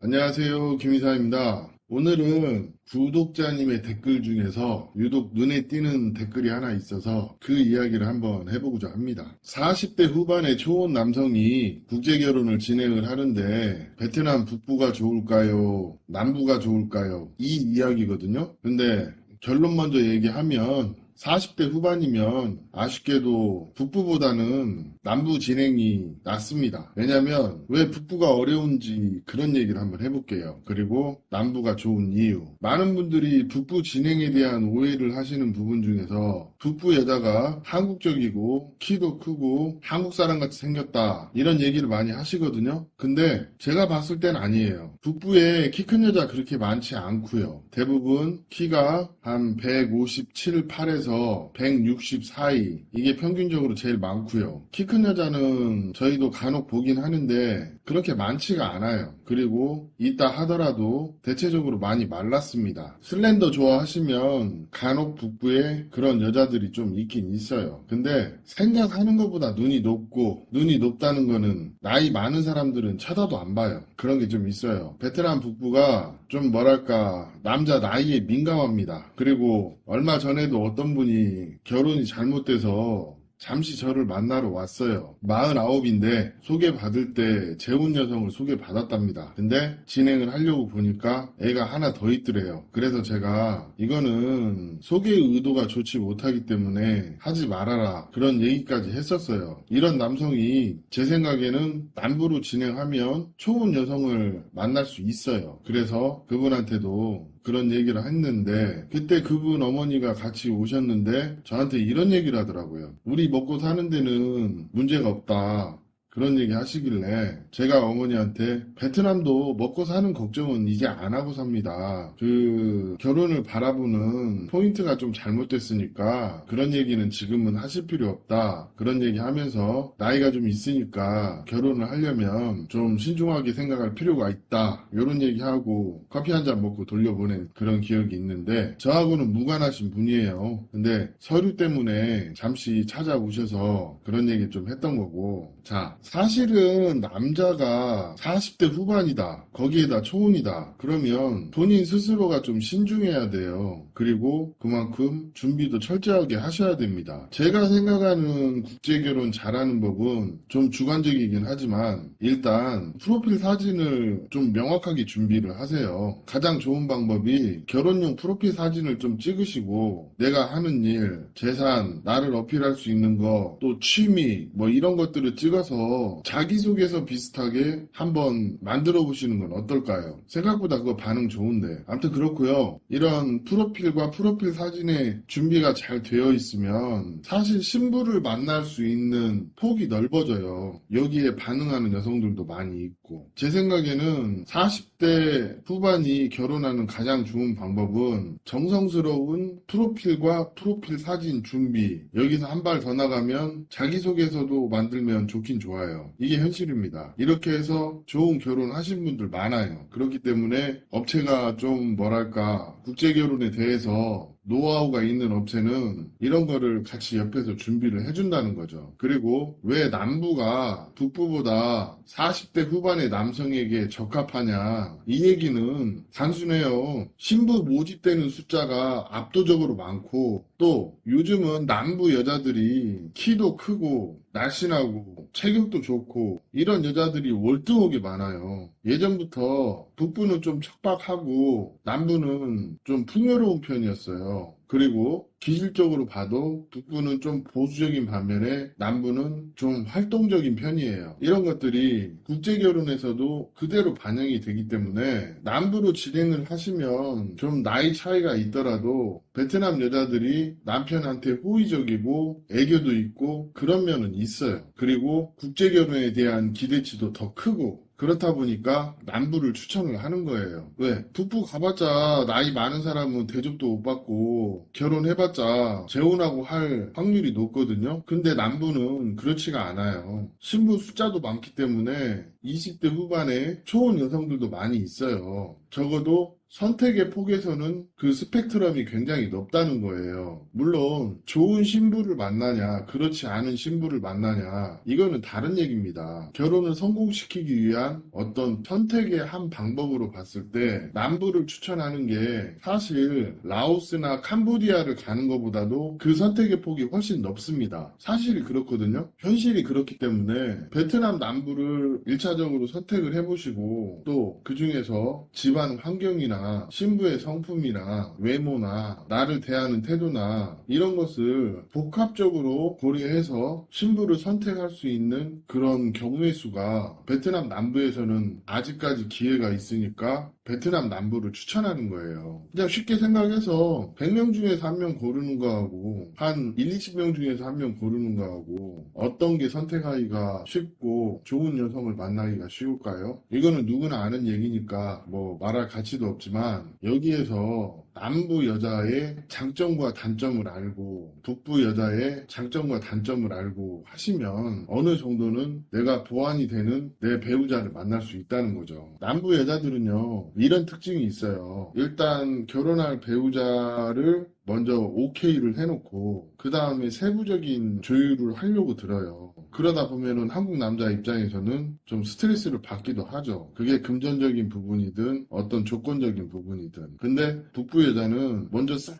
안녕하세요. 김이사입니다. 오늘은 구독자님의 댓글 중에서 유독 눈에 띄는 댓글이 하나 있어서 그 이야기를 한번 해보고자 합니다. 40대 후반의 초혼 남성이 국제 결혼을 진행을 하는데 베트남 북부가 좋을까요? 남부가 좋을까요? 이 이야기거든요. 근데 결론 먼저 얘기하면 40대 후반이면 아쉽게도 북부보다는 남부 진행이 낫습니다. 왜냐면 왜 북부가 어려운지 그런 얘기를 한번 해볼게요. 그리고 남부가 좋은 이유. 많은 분들이 북부 진행에 대한 오해를 하시는 부분 중에서 북부 여자가 한국적이고 키도 크고 한국 사람 같이 생겼다. 이런 얘기를 많이 하시거든요. 근데 제가 봤을 땐 아니에요. 북부에 키 큰 여자 그렇게 많지 않고요. 대부분 키가 한 157, 8에서 160 사이 이게 평균적으로 제일 많고요. 키 큰 여자는 저희도 간혹 보긴 하는데 그렇게 많지가 않아요. 그리고 있다 하더라도 대체적으로 많이 말랐습니다. 슬렌더 좋아하시면 간혹 북부에 그런 여자들이 좀 있긴 있어요. 근데 생각하는 것보다 눈이 높고 눈이 높다는 거는 나이 많은 사람들은 쳐다도 안 봐요. 그런 게 좀 있어요. 베트남 북부가 좀 뭐랄까 남자 나이에 민감합니다. 그리고 얼마 전에도 어떤 분이 결혼이 잘못돼서 잠시 저를 만나러 왔어요. 49인데 소개받을 때 재혼 여성을 소개받았답니다. 근데 진행을 하려고 보니까 애가 하나 더 있더래요. 그래서 제가 이거는 소개 의도가 좋지 못하기 때문에 하지 말아라. 그런 얘기까지 했었어요. 이런 남성이 제 생각에는 남부로 진행하면 초혼 여성을 만날 수 있어요. 그래서 그분한테도 그런 얘기를 했는데 그때 그분 어머니가 같이 오셨는데 저한테 이런 얘기를 하더라고요. 우리 먹고 사는 데는 문제가 없다. 그런 얘기 하시길래 제가 어머니한테 베트남도 먹고 사는 걱정은 이제 안 하고 삽니다. 그 결혼을 바라보는 포인트가 좀 잘못됐으니까 그런 얘기는 지금은 하실 필요 없다. 그런 얘기 하면서 나이가 좀 있으니까 결혼을 하려면 좀 신중하게 생각할 필요가 있다. 이런 얘기하고 커피 한 잔 먹고 돌려보낸 그런 기억이 있는데 저하고는 무관하신 분이에요. 근데 서류 때문에 잠시 찾아오셔서 그런 얘기 좀 했던 거고 자 사실은 남자가 40대 후반이다. 거기에다 초혼이다. 그러면 본인 스스로가 좀 신중해야 돼요. 그리고 그만큼 준비도 철저하게 하셔야 됩니다. 제가 생각하는 국제결혼 잘하는 법은 좀 주관적이긴 하지만 일단 프로필 사진을 좀 명확하게 준비를 하세요. 가장 좋은 방법이 결혼용 프로필 사진을 좀 찍으시고 내가 하는 일, 재산, 나를 어필할 수 있는 거, 또 취미, 뭐 이런 것들을 찍어서 자기소개서 비슷하게 한번 만들어 보시는 건 어떨까요? 생각보다 그거 반응 좋은데. 아무튼 그렇고요. 이런 프로필과 프로필 사진의 준비가 잘 되어 있으면 사실 신부를 만날 수 있는 폭이 넓어져요. 여기에 반응하는 여성들도 많이 있고. 제 생각에는 40대 후반이 결혼하는 가장 좋은 방법은 정성스러운 프로필과 프로필 사진 준비. 여기서 한 발 더 나가면 자기소개서도 만들면 좋긴 좋아요. 이게 현실입니다. 이렇게 해서 좋은 결혼 하신 분들 많아요. 그렇기 때문에 업체가 좀 뭐랄까 국제 결혼에 대해서 노하우가 있는 업체는 이런 거를 같이 옆에서 준비를 해준다는 거죠. 그리고 왜 남부가 북부보다 40대 후반의 남성에게 적합하냐? 이 얘기는 단순해요. 신부 모집되는 숫자가 압도적으로 많고 또 요즘은 남부 여자들이 키도 크고 날씬하고 체격도 좋고 이런 여자들이 월등하게 많아요. 예전부터 북부는 좀 척박하고 남부는 좀 풍요로운 편이었어요. 그리고 기질적으로 봐도 북부는 좀 보수적인 반면에 남부는 좀 활동적인 편이에요. 이런 것들이 국제 결혼에서도 그대로 반영이 되기 때문에 남부로 진행을 하시면 좀 나이 차이가 있더라도 베트남 여자들이 남편한테 호의적이고 애교도 있고 그런 면은 있어요. 그리고 국제 결혼에 대한 기대치도 더 크고 그렇다 보니까 남부를 추천을 하는 거예요. 왜? 북부 가봤자 나이 많은 사람은 대접도 못 받고 결혼해봤자 재혼하고 할 확률이 높거든요. 근데 남부는 그렇지가 않아요. 신부 숫자도 많기 때문에 20대 후반에 초혼 여성들도 많이 있어요. 적어도 선택의 폭에서는 그 스펙트럼이 굉장히 넓다는 거예요. 물론 좋은 신부를 만나냐, 그렇지 않은 신부를 만나냐, 이거는 다른 얘기입니다. 결혼을 성공시키기 위한 어떤 선택의 한 방법으로 봤을 때 남부를 추천하는 게 사실 라오스나 캄보디아를 가는 것보다도 그 선택의 폭이 훨씬 넓습니다. 사실이 그렇거든요. 현실이 그렇기 때문에 베트남 남부를 1차적으로 선택을 해보시고 또 그 중에서 집안 환경 이나 신부의 성품이나 외모나 나를 대하는 태도나 이런 것을 복합적으로 고려해서 신부를 선택할 수 있는 그런 경우의 수가 베트남 남부에서는 아직까지 기회가 있으니까 베트남 남부를 추천하는 거예요. 그냥 쉽게 생각해서 100명 중에서 한 명 고르는 거하고 한 1, 20명 중에서 한 명 고르는 거하고 어떤 게 선택하기가 쉽고 좋은 여성을 만나기가 쉬울까요? 이거는 누구나 아는 얘기니까 뭐 말할 가치도 없지만 여기에서 남부 여자의 장점과 단점을 알고 북부 여자의 장점과 단점을 알고 하시면 어느 정도는 내가 보완이 되는 내 배우자를 만날 수 있다는 거죠. 남부 여자들은요, 이런 특징이 있어요. 일단 결혼할 배우자를 먼저 오케이를 해놓고 그 다음에 세부적인 조율을 하려고 들어요. 그러다 보면은 한국 남자 입장에서는 좀 스트레스를 받기도 하죠. 그게 금전적인 부분이든 어떤 조건적인 부분이든. 근데 북부 여자는 먼저 싹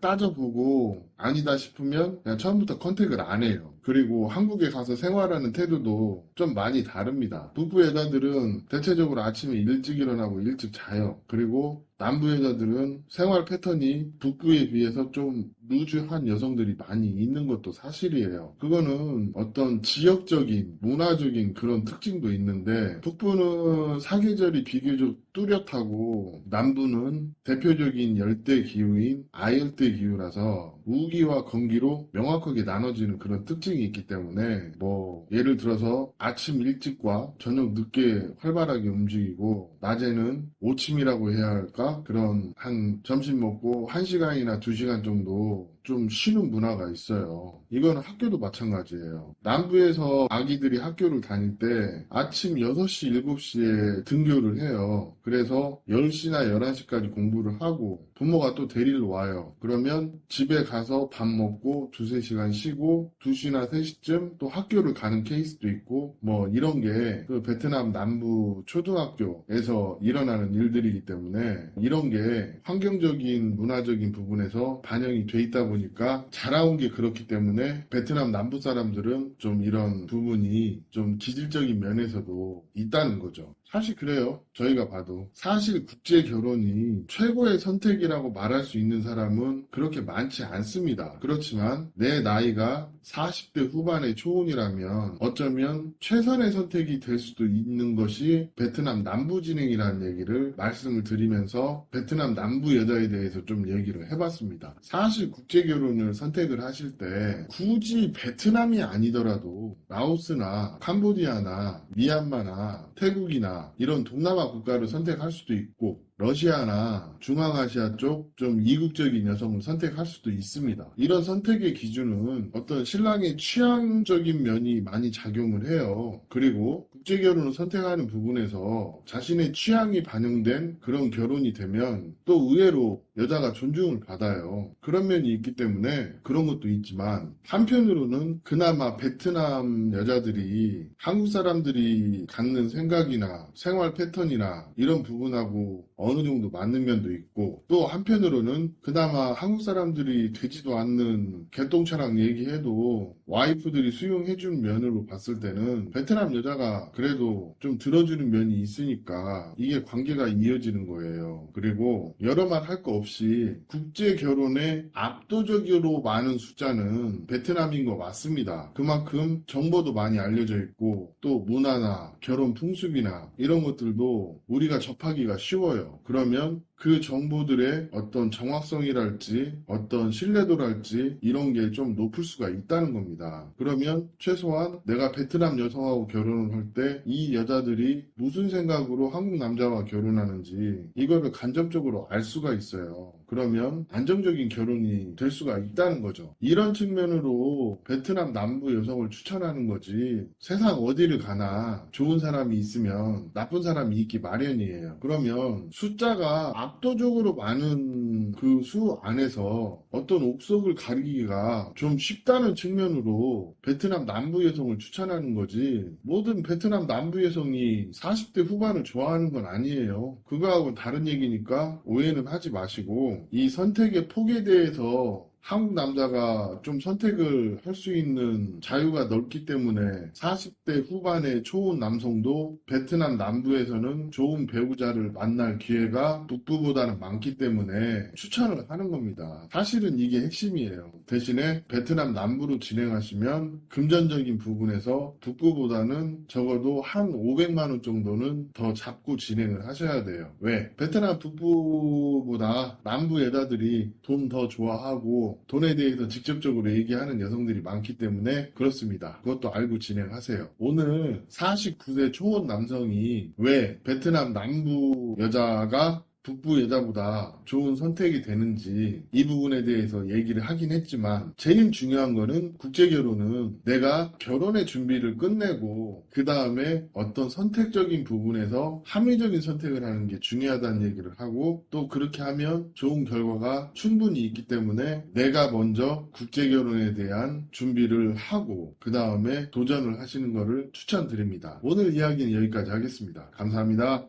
따져보고 아니다 싶으면 그냥 처음부터 컨택을 안 해요. 그리고 한국에 가서 생활하는 태도도 좀 많이 다릅니다. 북부 여자들은 대체적으로 아침에 일찍 일어나고 일찍 자요. 그리고 남부 여자들은 생활 패턴이 북부에 비해서 좀 루즈한 여성들이 많이 있는 것도 사실이에요. 그거는 어떤 지역적인, 문화적인 그런 특징도 있는데, 북부는 사계절이 비교적 뚜렷하고, 남부는 대표적인 열대 기후인 아열대 기후라서 우기와 건기로 명확하게 나눠지는 그런 특징이 있기 때문에, 뭐, 예를 들어서 아침 일찍과 저녁 늦게 활발하게 움직이고, 낮에는 오침이라고 해야 할까? 그런 한 점심 먹고 한 시간이나 두 시간 정도 좀 쉬는 문화가 있어요. 이거는 학교도 마찬가지예요. 남부에서 아기들이 학교를 다닐 때 아침 6시, 7시에 등교를 해요. 그래서 10시나 11시까지 공부를 하고 부모가 또 데리러 와요. 그러면 집에 가서 밥 먹고 두세 시간 쉬고 2시나 3시쯤 또 학교를 가는 케이스도 있고 뭐 이런 게 그 베트남 남부 초등학교에서 일어나는 일들이기 때문에 이런 게 환경적인 문화적인 부분에서 반영이 돼 있다 보니 까 자라온 게 그렇기 때문에 베트남 남부 사람들은 좀 이런 부분이 좀 기질적인 면에서도 있다는 거죠. 사실 그래요. 저희가 봐도. 사실 국제 결혼이 최고의 선택이라고 말할 수 있는 사람은 그렇게 많지 않습니다. 그렇지만 내 나이가 40대 후반의 초혼이라면 어쩌면 최선의 선택이 될 수도 있는 것이 베트남 남부 진행이라는 얘기를 말씀을 드리면서 베트남 남부 여자에 대해서 좀 얘기를 해봤습니다. 사실 국제 결혼을 선택을 하실 때 굳이 베트남이 아니더라도 라오스나 캄보디아나 미얀마나 태국이나 이런 동남아 국가를 선택할 수도 있고 러시아나 중앙아시아 쪽 좀 이국적인 여성을 선택할 수도 있습니다. 이런 선택의 기준은 어떤 신랑의 취향적인 면이 많이 작용을 해요. 그리고 국제 결혼을 선택하는 부분에서 자신의 취향이 반영된 그런 결혼이 되면 또 의외로 여자가 존중을 받아요. 그런 면이 있기 때문에 그런 것도 있지만 한편으로는 그나마 베트남 여자들이 한국 사람들이 갖는 생각이나 생활 패턴이나 이런 부분하고 어느 정도 맞는 면도 있고 또 한편으로는 그나마 한국 사람들이 되지도 않는 개똥차랑 얘기해도 와이프들이 수용해준 면으로 봤을 때는 베트남 여자가 그래도 좀 들어주는 면이 있으니까 이게 관계가 이어지는 거예요. 그리고 여러 말 할 거 없이 국제 결혼에 압도적으로 많은 숫자는 베트남인 거 맞습니다. 그만큼 정보도 많이 알려져 있고 또 문화나 결혼 풍습이나 이런 것들도 우리가 접하기가 쉬워요. 그러면 그 정보들의 어떤 정확성이랄지 어떤 신뢰도랄지 이런 게 좀 높을 수가 있다는 겁니다. 그러면 최소한 내가 베트남 여성하고 결혼을 할 때 이 여자들이 무슨 생각으로 한국 남자와 결혼하는지 이거를 간접적으로 알 수가 있어요. 그러면 안정적인 결혼이 될 수가 있다는 거죠. 이런 측면으로 베트남 남부 여성을 추천하는 거지 세상 어디를 가나 좋은 사람이 있으면 나쁜 사람이 있기 마련이에요. 그러면 숫자가 압도적으로 많은 그 수 안에서 어떤 옥석을 가리기가 좀 쉽다는 측면으로 베트남 남부 여성을 추천하는 거지 모든 베트남 남부 여성이 40대 후반을 좋아하는 건 아니에요. 그거하고 다른 얘기니까 오해는 하지 마시고 이 선택의 폭에 대해서 한국 남자가 좀 선택을 할 수 있는 자유가 넓기 때문에 40대 후반의 초혼 남성도 베트남 남부에서는 좋은 배우자를 만날 기회가 북부보다는 많기 때문에 추천을 하는 겁니다. 사실은 이게 핵심이에요. 대신에 베트남 남부로 진행하시면 금전적인 부분에서 북부보다는 적어도 한 500만 원 정도는 더 잡고 진행을 하셔야 돼요. 왜? 베트남 북부보다 남부 여자들이 돈 더 좋아하고 돈에 대해서 직접적으로 얘기하는 여성들이 많기 때문에 그렇습니다. 그것도 알고 진행하세요. 오늘 49세 초혼 남성이 왜 베트남 남부 여자가 북부 여자보다 좋은 선택이 되는지 이 부분에 대해서 얘기를 하긴 했지만 제일 중요한 거는 국제 결혼은 내가 결혼의 준비를 끝내고 그 다음에 어떤 선택적인 부분에서 합리적인 선택을 하는 게 중요하다는 얘기를 하고 또 그렇게 하면 좋은 결과가 충분히 있기 때문에 내가 먼저 국제 결혼에 대한 준비를 하고 그 다음에 도전을 하시는 것을 추천드립니다. 오늘 이야기는 여기까지 하겠습니다. 감사합니다.